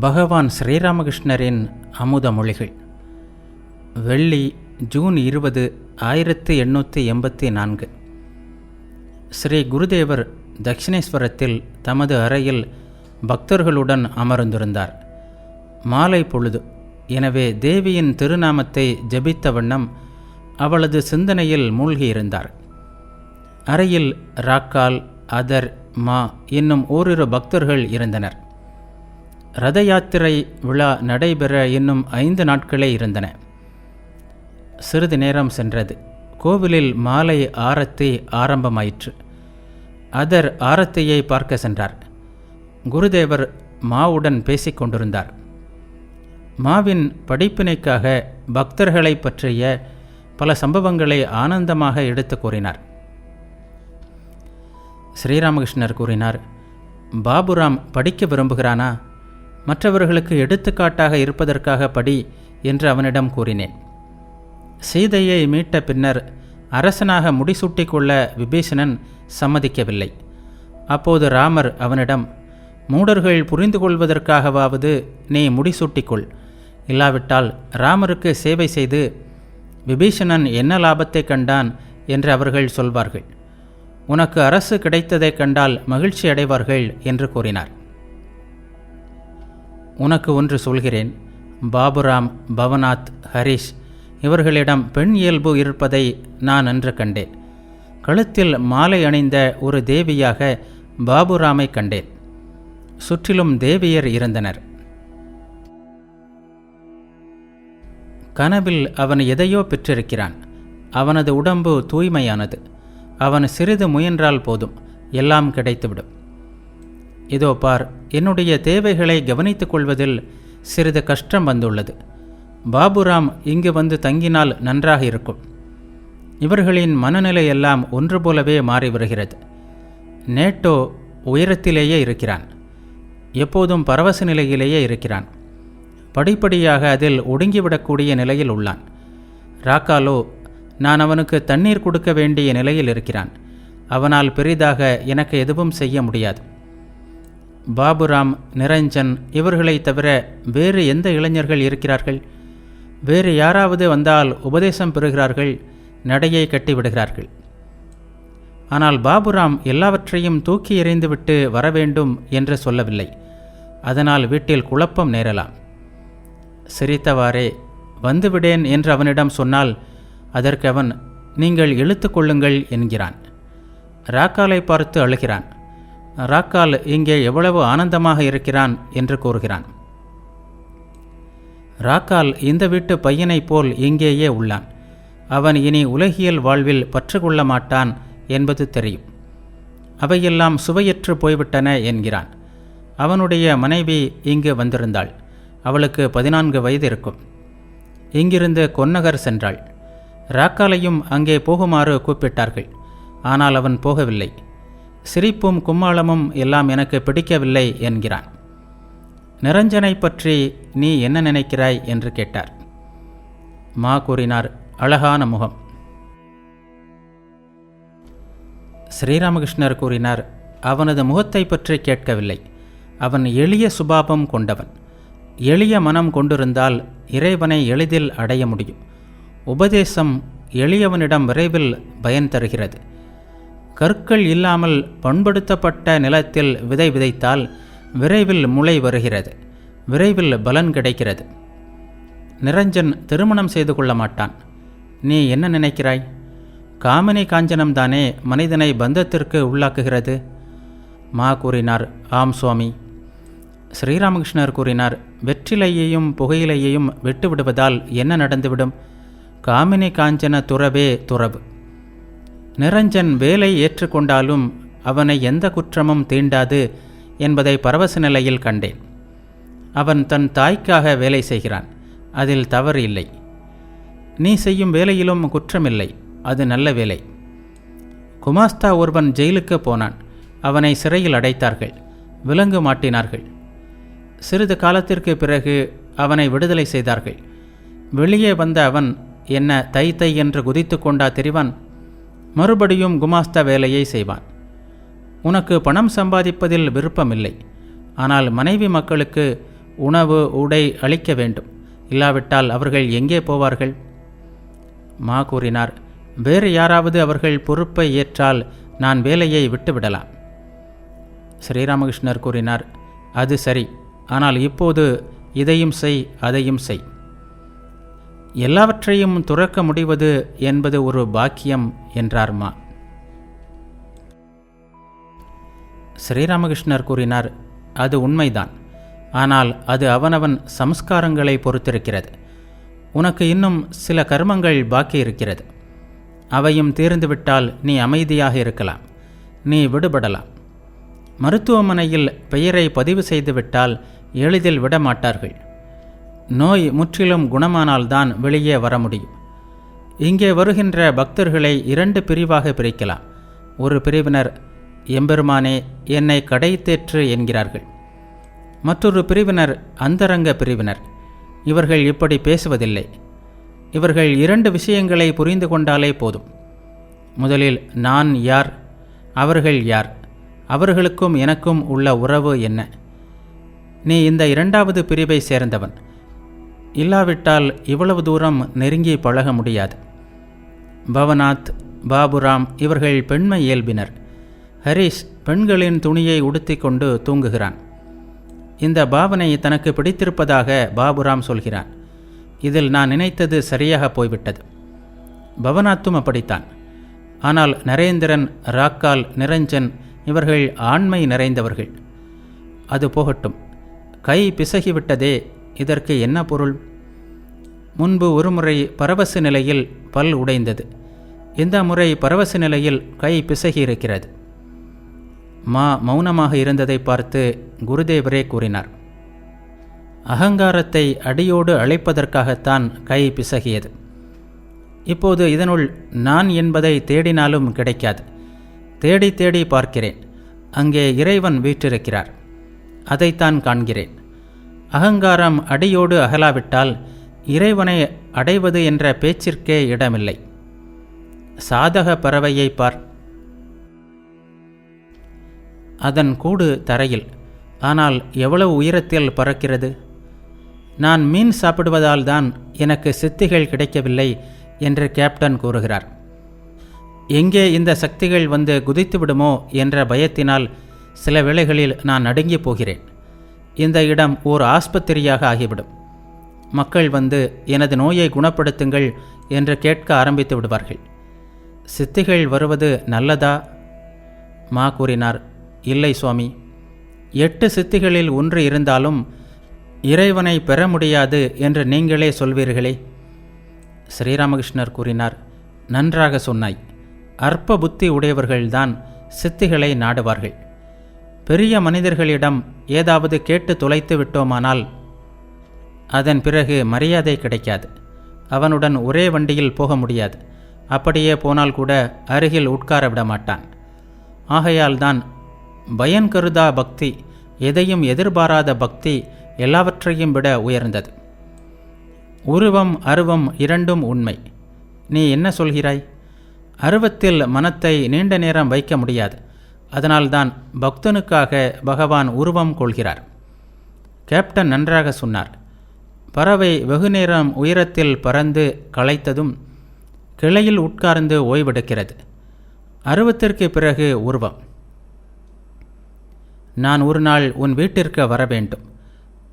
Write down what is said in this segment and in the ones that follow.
பகவான் ஸ்ரீராமகிருஷ்ணரின் அமுத மொழிகள். வெள்ளி ஜூன் இருபது ஆயிரத்தி எண்ணூற்றி எண்பத்தி நான்கு. ஸ்ரீ குருதேவர் தட்சிணேஸ்வரத்தில் தமது அறையில் பக்தர்களுடன் அமர்ந்திருந்தார். மாலை பொழுது எனவே தேவியின் திருநாமத்தை ஜபித்த வண்ணம் அவளது சிந்தனையில் மூழ்கியிருந்தார். அறையில் ராக்கால் அதர் மா என்னும் ஓரிரு பக்தர்கள் இருந்தனர். ரத யாத்திரை விழா நடைபெற இன்னும் ஐந்து நாட்களே இருந்தன. சிறிது நேரம் சென்றது. கோவிலில் மாலை ஆரத்தி ஆரம்பமாயிற்று. அதர் ஆரத்தியை பார்க்க சென்றார். குருதேவர் மாவுடன் பேசிக் கொண்டிருந்தார். மாவின் படிப்பினைக்காக பக்தர்களை பற்றிய பல சம்பவங்களை ஆனந்தமாக எடுத்து கூறினார். ஸ்ரீராமகிருஷ்ணர் கூறினார் பாபுராம் படிக்க விரும்புகிறானா? மற்றவர்களுக்கு எடுத்துக்காட்டாக இருப்பதற்காக படி என்று அவனிடம் கூறினேன். சீதையை மீட்ட பின்னர் அரசனாக முடிசூட்டிக் கொள்ள விபீஷணன் சம்மதிக்கவில்லை. அப்போது ராமர் அவனிடம் மூடர்கள் புரிந்து கொள்வதற்காகவாவது நீ முடிசூட்டிக்கொள். இல்லாவிட்டால் ராமருக்கு சேவை செய்து விபீஷணன் என்ன லாபத்தை கண்டான்? என்று அவர்கள் சொல்வார்கள். உனக்கு அரசு கிடைத்ததைக் கண்டால் மகிழ்ச்சி அடைவார்கள் என்று கூறினார். உனக்கு ஒன்று சொல்கிறேன். பாபுராம் பவநாத் ஹரிஷ் இவர்களிடம் பெண் இயல்பு இருப்பதை நான் அன்று கண்டேன். கழுத்தில் மாலை அணிந்த ஒரு தேவியாக பாபுராமை கண்டேன். சுற்றிலும் தேவியர் இருந்தனர். கனவில் அவன் எதையோ பெற்றிருக்கிறான். அவனது உடம்பு தூய்மையானது. அவன் சிறிது முயன்றால் போதும். எல்லாம் கிடைத்துவிடும். இதோ பார் என்னுடைய தேவைகளை கவனித்துக் கொள்வதில் சிறிது கஷ்டம் வந்துள்ளது. பாபுராம் இங்கு வந்து தங்கினால் நன்றாக இருக்கும். இவர்களின் மனநிலை எல்லாம் ஒன்று போலவே மாறி வருகிறது. நேட்டோ உயரத்திலேயே இருக்கிறான். எப்போதும் பரவச நிலையிலேயே இருக்கிறான். படிப்படியாக அதில் ஒடுங்கிவிடக்கூடிய நிலையில் உள்ளான். ராக்காலோ நான் அவனுக்கு தண்ணீர் கொடுக்க வேண்டிய நிலையில் இருக்கிறான். அவனால் பெரிதாக எனக்கு எதுவும் செய்ய முடியாது. பாபுராம் நிரஞ்சன் இவர்களை தவிர வேறு எந்த இளைஞர்கள் இருக்கிறார்கள்? வேறு யாராவது வந்தால் உபதேசம் பெறுகிறார்கள் நடையை கட்டிவிடுகிறார்கள். ஆனால் பாபுராம் எல்லாவற்றையும் தூக்கி எறிந்துவிட்டு வர வேண்டும் என்று சொல்லவில்லை. அதனால் வீட்டில் குழப்பம் நேரலாம். சிரித்தவாறே வந்துவிடேன் என்று அவனிடம் சொன்னால் அதற்கு அவன் நீங்கள் இழுத்து கொள்ளுங்கள் என்கிறான். ராக்காலை பார்த்து அழுகிறான். ராக்கால் இங்கே எவ்வளவு ஆனந்தமாக இருக்கிறான் என்று கூறுகிறான். ராக்கால் இந்த வீட்டு பையனைப் போல் இங்கேயே உள்ளான். அவன் இனி உலகியல் வாழ்வில் பற்றுக்கொள்ள மாட்டான் என்பது தெரியும். அவையெல்லாம் சுவையற்று போய்விட்டன என்கிறான். அவனுடைய மனைவி இங்கு வந்திருந்தாள். அவளுக்கு பதினான்கு வயது இருக்கும். இங்கிருந்து கொன்னகர் சென்றாள். ராக்காலையும் அங்கே போகுமாறு கூப்பிட்டார்கள். ஆனால் அவன் போகவில்லை. சிரிப்பும் கும்மாளமும் எல்லாம் எனக்கு பிடிக்கவில்லை என்கிறான். நிரஞ்சனை பற்றி நீ என்ன நினைக்கிறாய்? என்று கேட்டார். மா கூறினார் அழகான முகம். ஸ்ரீராமகிருஷ்ணர் கூறினார் அவனது முகத்தை பற்றி கேட்கவில்லை. அவன் எளிய சுபாவம் கொண்டவன். எளிய மனம் கொண்டிருந்தால் இறைவனை எளிதில் அடைய முடியும். உபதேசம் எளியவனிடம் விரைவில் பயன் தருகிறது. கற்கள் இல்லாமல் பண்படுத்தப்பட்ட நிலத்தில் விதை விதைத்தால் விரைவில் முளை வருகிறது. விரைவில் பலன் கிடைக்கிறது. நிரஞ்சன் திருமணம் செய்து கொள்ள மாட்டான். நீ என்ன நினைக்கிறாய்? காமினி காஞ்சனம்தானே மனிதனை பந்தத்திற்கு உள்ளாக்குகிறது? மா கூறினார் ஆம் சுவாமி. ஸ்ரீராமகிருஷ்ணர் கூறினார் வெற்றிலையையும் புகையிலையையும் விட்டுவிடுவதால் என்ன நடந்துவிடும்? காமினி காஞ்சன துறவே துறவு. நிரஞ்சன் வேலை ஏற்றுக்கொண்டாலும் அவனை எந்த குற்றமும் தீண்டாது என்பதை பரவச நிலையில் கண்டேன். அவன் தன் தாய்க்காக வேலை செய்கிறான். அதில் தவறு இல்லை. நீ செய்யும் வேலையிலும் குற்றமில்லை. அது நல்ல வேலை. குமாஸ்தா ஒருவன் ஜெயிலுக்கு போனான். அவனை சிறையில் அடைத்தார்கள். விலங்கு மாட்டினார்கள். சிறிது காலத்திற்கு பிறகு அவனை விடுதலை செய்தார்கள். வெளியே வந்த அவன் என்ன தை தை என்று குதித்து கொண்டா தெரிவான்? மறுபடியும் குமாஸ்தா வேலையை செய்வான். உனக்கு பணம் சம்பாதிப்பதில் விருப்பமில்லை. ஆனால் மனைவி மக்களுக்கு உணவு உடை அளிக்க வேண்டும். இல்லாவிட்டால் அவர்கள் எங்கே போவார்கள்? மா கூறினார் வேறு யாராவது அவர்கள் பொறுப்பை ஏற்றால் நான் வேலையை விட்டுவிடலாம். ஸ்ரீராமகிருஷ்ணர் கூறினார் அது சரி. ஆனால் இப்போது இதையும் செய் அதையும் செய். எல்லாவற்றையும் துறக்க முடிவது என்பது ஒரு பாக்கியம் என்றார் மா ஸ்ரீராமகிருஷ்ணர் கூறினார் அது உண்மைதான். ஆனால் அது அவனவன் சம்ஸ்காரங்களை பொறுத்திருக்கிறது. உனக்கு இன்னும் சில கர்மங்கள் பாக்கி இருக்கிறது. அவையும் தீர்ந்துவிட்டால் நீ அமைதியாக இருக்கலாம். நீ விடுபடலாம். மருத்துவமனையில் பெயரை பதிவு செய்துவிட்டால் எளிதில் விடமாட்டார்கள். நோய் முற்றிலும் குணமானால்தான் வெளியே வர முடியும். இங்கே வருகின்ற பக்தர்களை இரண்டு பிரிவாக பிரிக்கலாம். ஒரு பிரிவினர் எம்பெருமானே என்னை கடைத்தேற்று என்கிறார்கள். மற்றொரு பிரிவினர் அந்தரங்க பிரிவினர் இவர்கள் இப்படி பேசுவதில்லை. இவர்கள் இரண்டு விஷயங்களை புரிந்து கொண்டாலே போதும். முதலில் நான் யார்? அவர்கள் யார்? அவர்களுக்கும் எனக்கும் உள்ள உறவு என்ன? நீ இந்த இரண்டாவது பிரிவை சேர்ந்தவன். இல்லாவிட்டால் இவ்வளவு தூரம் நெருங்கி பழக முடியாது. பவநாத் பாபுராம் இவர்கள் பெண்மை இயல்பினர். ஹரிஷ் பெண்களின் துணியை உடுத்திக்கொண்டு தூங்குகிறான். இந்த பாவனை தனக்கு பிடித்திருப்பதாக பாபுராம் சொல்கிறான். இதில் நான் நினைத்தது சரியாக போய்விட்டது. பவநாத்தும் அப்படித்தான். ஆனால் நரேந்திரன் ராக்கால் நிரஞ்சன் இவர்கள் ஆண்மை நிறைந்தவர்கள். அது போகட்டும். கை பிசகிவிட்டதே இதற்கு என்ன பொருள்? முன்பு ஒருமுறை பரவச நிலையில் பல் உடைந்தது. இந்த முறை பரவச நிலையில் கை பிசகி இருக்கிறது மா மௌனமாக இருந்ததை பார்த்து குருதேவரே கூறினார். அகங்காரத்தை அடியோடு அழைப்பதற்காகத்தான் கை பிசகியது. இப்போது இதனுள் நான் என்பதை தேடினாலும் கிடைக்காது. தேடி தேடி பார்க்கிறேன். அங்கே இறைவன் வீற்றிருக்கிறார். அதைத்தான் காண்கிறேன். அகங்காரம் அடியோடு அகலாவிட்டால் இறைவனை அடைவது என்ற பேச்சிற்கே இடமில்லை. சாதக பறவையை பார். அதன் கூடு தரையில். ஆனால் எவ்வளவு உயரத்தில் பறக்கிறது? நான் மீன் சாப்பிடுவதால் தான் எனக்கு சித்திகள் கிடைக்கவில்லை என்று கேப்டன் கூறுகிறார். எங்கே இந்த சக்திகள் வந்து குதித்து விடுமோ என்ற பயத்தினால் சில வேளைகளில் நான் நடுங்கி போகிறேன். இந்த இடம் ஓர் ஆஸ்பத்திரியாக ஆகிவிடும். மக்கள் வந்து எனது நோயை குணப்படுத்துங்கள் என்று கேட்க ஆரம்பித்து விடுவார்கள். சித்திகள் வருவது நல்லதா? மா கூறினார் இல்லை சுவாமி. எட்டு சித்திகளில் ஒன்று இருந்தாலும் இறைவனை பெற முடியாது என்று நீங்களே சொல்வீர்களே. ஸ்ரீராமகிருஷ்ணர் கூறினார் நன்றாக சொன்னாய். அற்ப புத்தி உடையவர்கள்தான் சித்திகளை நாடுவார்கள். பெரிய மனிதர்களிடம் ஏதாவது கேட்டு தொலைத்து விட்டோமானால் அதன் பிறகு மரியாதை கிடைக்காது. அவனுடன் ஒரே வண்டியில் போக முடியாது. அப்படியே போனால் கூட அருகில் உட்கார விட மாட்டான். ஆகையால்தான் பயன் கருதா பக்தி எதையும் எதிர்பாராத பக்தி எல்லாவற்றையும் விட உயர்ந்தது. உருவம் அருவம் இரண்டும் உண்மை. நீ என்ன சொல்கிறாய்? அருவத்தில் மனத்தை நீண்ட நேரம் வைக்க முடியாது. அதனால்தான் பக்தனுக்காக பகவான் உருவம் கொள்கிறார். கேப்டன் நன்றாக சொன்னார். பறவை வெகுநேரம் உயரத்தில் பறந்து களைத்ததும் கிளையில் உட்கார்ந்து ஓய்வெடுக்கிறது. அருவத்திற்கு பிறகு உருவம். நான் ஒரு நாள் உன் வீட்டிற்கு வர வேண்டும்.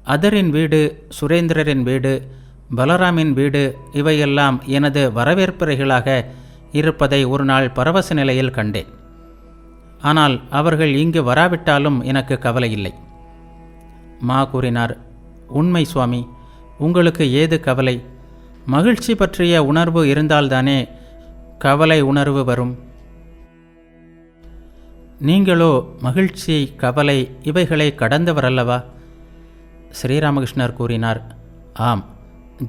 அதரின் வீடு சுரேந்திரரின் வீடு பலராமின் வீடு இவையெல்லாம் எனது வரவேற்பறைகளாக இருப்பதை ஒரு நாள் பரவச நிலையில் கண்டேன். ஆனால் அவர்கள் இங்கு வராவிட்டாலும் எனக்கு கவலை இல்லை மா கூறினார் உண்மை சுவாமி உங்களுக்கு ஏது கவலை? மகிழ்ச்சி பற்றிய உணர்வு இருந்தால்தானே கவலை உணர்வு வரும். நீங்களோ மகிழ்ச்சி கவலை இவைகளை கடந்தவரல்லவா? ஸ்ரீராமகிருஷ்ணர் கூறினார் ஆம்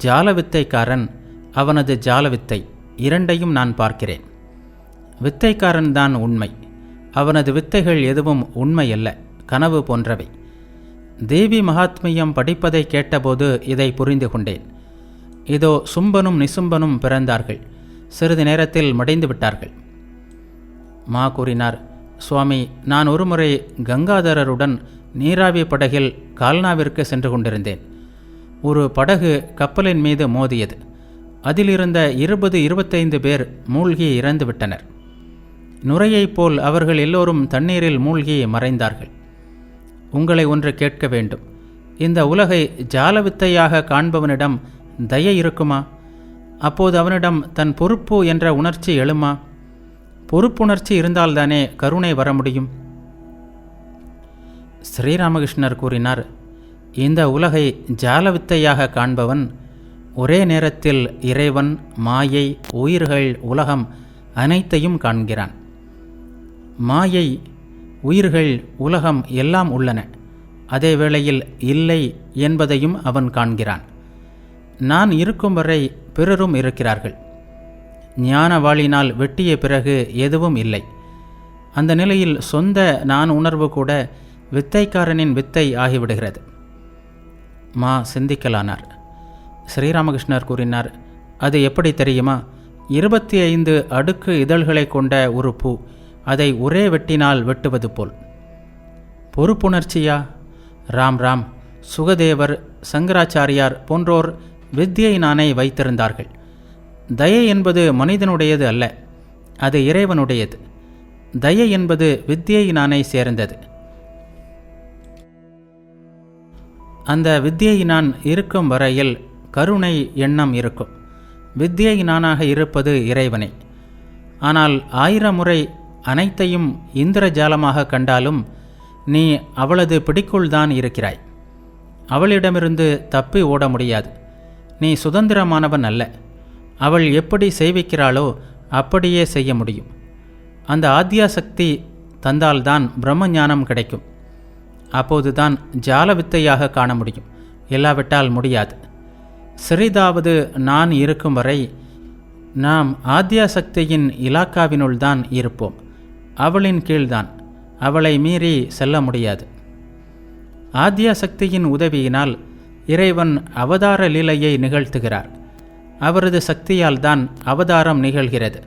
ஜாலவித்தைக்காரன் அவனது ஜாலவித்தை இரண்டையும் நான் பார்க்கிறேன். வித்தைக்காரன் தான் உண்மை. அவனது வித்தைகள் எதுவும் உண்மையல்ல கனவு போன்றவை. தேவி மகாத்மியம் படிப்பதை கேட்டபோது இதை புரிந்து கொண்டேன். இதோ சும்பனும் நிசும்பனும் பிறந்தார்கள். சிறிது நேரத்தில் மடைந்து விட்டார்கள். மா கூறினார் சுவாமி நான் ஒருமுறை கங்காதரருடன் நீராவி படகில் கால்னாவிற்கு சென்று கொண்டிருந்தேன். ஒரு படகு கப்பலின் மீது மோதியது. அதிலிருந்த இருபது இருபத்தைந்து பேர் மூழ்கி இறந்துவிட்டனர் நுரையைப் போல் அவர்கள் எல்லோரும் தண்ணீரில் மூழ்கி மறைந்தார்கள். உங்களை ஒன்று கேட்க வேண்டும். இந்த உலகை ஜாலவித்தையாக காண்பவனிடம் தய இருக்குமா? அப்போது அவனிடம் தன் பொறுப்பு என்ற உணர்ச்சி எழுமா? பொறுப்புணர்ச்சி இருந்தால்தானே கருணை வர முடியும்? ஸ்ரீராமகிருஷ்ணர் கூறினார் இந்த உலகை ஜாலவித்தையாக காண்பவன் ஒரே நேரத்தில் இறைவன் மாயை உயிர்கள் உலகம் அனைத்தையும் காண்கிறான். மாயை உயிர்கள் உலகம் எல்லாம் உள்ளன. அதே வேளையில் இல்லை என்பதையும் அவன் காண்கிறான். நான் இருக்கும் வரை பிறரும் இருக்கிறார்கள். ஞானவாளினால் வெட்டிய பிறகு எதுவும் இல்லை. அந்த நிலையில் சொந்த நான் உணர்வு கூட வித்தைக்காரனின் வித்தை ஆகிவிடுகிறது. மா சிந்திக்கலானார். ஸ்ரீராமகிருஷ்ணர் கூறினார் அது எப்படி தெரியுமா? இருபத்தி ஐந்து அடுக்கு இதழ்களை கொண்ட ஒரு பூ. அதை ஒரே வெட்டினால் வெட்டுவது போல். பொறுப்புணர்ச்சியா? ராம் ராம். சுகதேவர் சங்கராச்சாரியார் போன்றோர் வித்தியை நானே வைத்திருந்தார்கள். தயை என்பது மனிதனுடையது அல்ல அது இறைவனுடையது. தயை என்பது வித்தியை நானே சேர்ந்தது. அந்த வித்தியை நான் இருக்கும் வரையில் கருணை எண்ணம் இருக்கும். வித்தியை நானாக இருப்பது இறைவனே. ஆனால் ஆயிரம் முறை அனைத்தையும் இந்திரஜாலமாக கண்டாலும் நீ அவளது பிடிக்குள்தான் இருக்கிறாய். அவளிடமிருந்து தப்பி ஓட முடியாது. நீ சுதந்திரமானவன் அல்ல. அவள் எப்படி செய்விக்கிறாளோ அப்படியே செய்ய முடியும். அந்த ஆத்தியாசக்தி தந்தால்தான் பிரம்ம ஞானம் கிடைக்கும். அப்போதுதான் ஜால வித்தையாக காண முடியும். இல்லாவிட்டால் முடியாது. சிறிதாவது நான் இருக்கும் வரை நாம் ஆத்தியாசக்தியின் இலாக்காவினுள்தான் இருப்போம். அவளின் கீழ்தான். அவளை மீறி செல்ல முடியாது. ஆத்தியாசக்தியின் உதவியினால் இறைவன் அவதார லீலையை நிகழ்த்துகிறார். அவரது சக்தியால் தான் அவதாரம் நிகழ்கிறது.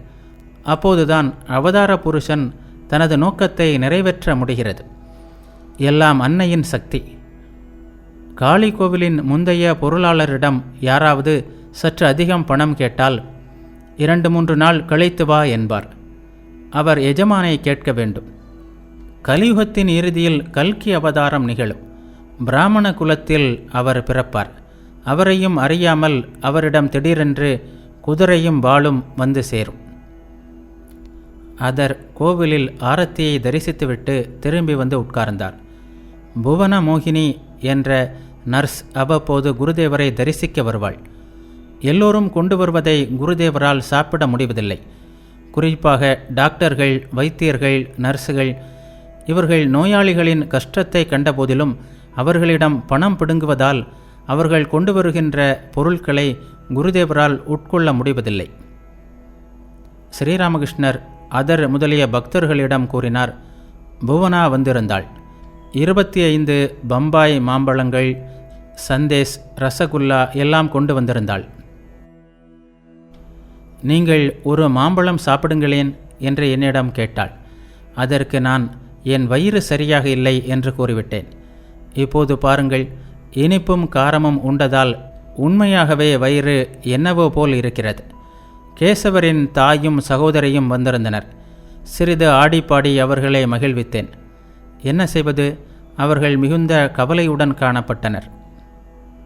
அப்போதுதான் அவதார புருஷன் தனது நோக்கத்தை நிறைவேற்ற முடிகிறது. எல்லாம் அன்னையின் சக்தி. காளி கோவிலின் முந்தைய பொருளாளரிடம் யாராவது சற்று அதிகம் பணம் கேட்டால் இரண்டு மூன்று நாள் கழித்து வா என்பார். அவர் எஜமானை கேட்க வேண்டும். கலியுகத்தின் இறுதியில் கல்கி அவதாரம் நிகழும். பிராமண குலத்தில் அவர் பிறப்பார். அவரையும் அறியாமல் அவரிடம் திடீரென்று குதிரையும் வாளும் வந்து சேரும். அதர் கோவிலில் ஆரத்தியை தரிசித்துவிட்டு திரும்பி வந்து உட்கார்ந்தார். புவன மோகினி என்ற நர்ஸ் அவ்வப்போது குருதேவரை தரிசிக்க வருவாள். எல்லோரும் கொண்டு வருவதை குருதேவரால் சாப்பிட முடிவதில்லை. குறிப்பாக டாக்டர்கள் வைத்தியர்கள் நர்ஸுகள் இவர்கள் நோயாளிகளின் கஷ்டத்தை கண்டபோதிலும் அவர்களிடம் பணம் பிடுங்குவதால் அவர்கள் கொண்டு வருகின்ற பொருட்களை குருதேவரால் உட்கொள்ள முடிவதில்லை. ஸ்ரீராமகிருஷ்ணர் அதர் முதலிய பக்தர்களிடம் கூறினார் புவனா வந்திருந்தாள். இருபத்தி ஐந்து பம்பாய் மாம்பழங்கள் சந்தேஷ் ரசகுல்லா எல்லாம் கொண்டு வந்திருந்தாள். நீங்கள் ஒரு மாம்பழம் சாப்பிடுங்களேன் என்று என்னிடம் கேட்டாள். அதற்கு நான் என் வயிறு சரியாக இல்லை என்று கூறிவிட்டேன். இப்போது பாருங்கள் இனிப்பும் காரமும் உண்டதால் உண்மையாகவே வயிறு என்னவோ போல் இருக்கிறது. கேசவரின் தாயும் சகோதரியும் வந்திருந்தனர். சிறிது ஆடிப்பாடி அவர்களை மகிழ்வித்தேன். என்ன செய்வது? அவர்கள் மிகுந்த கவலையுடன் காணப்பட்டனர்.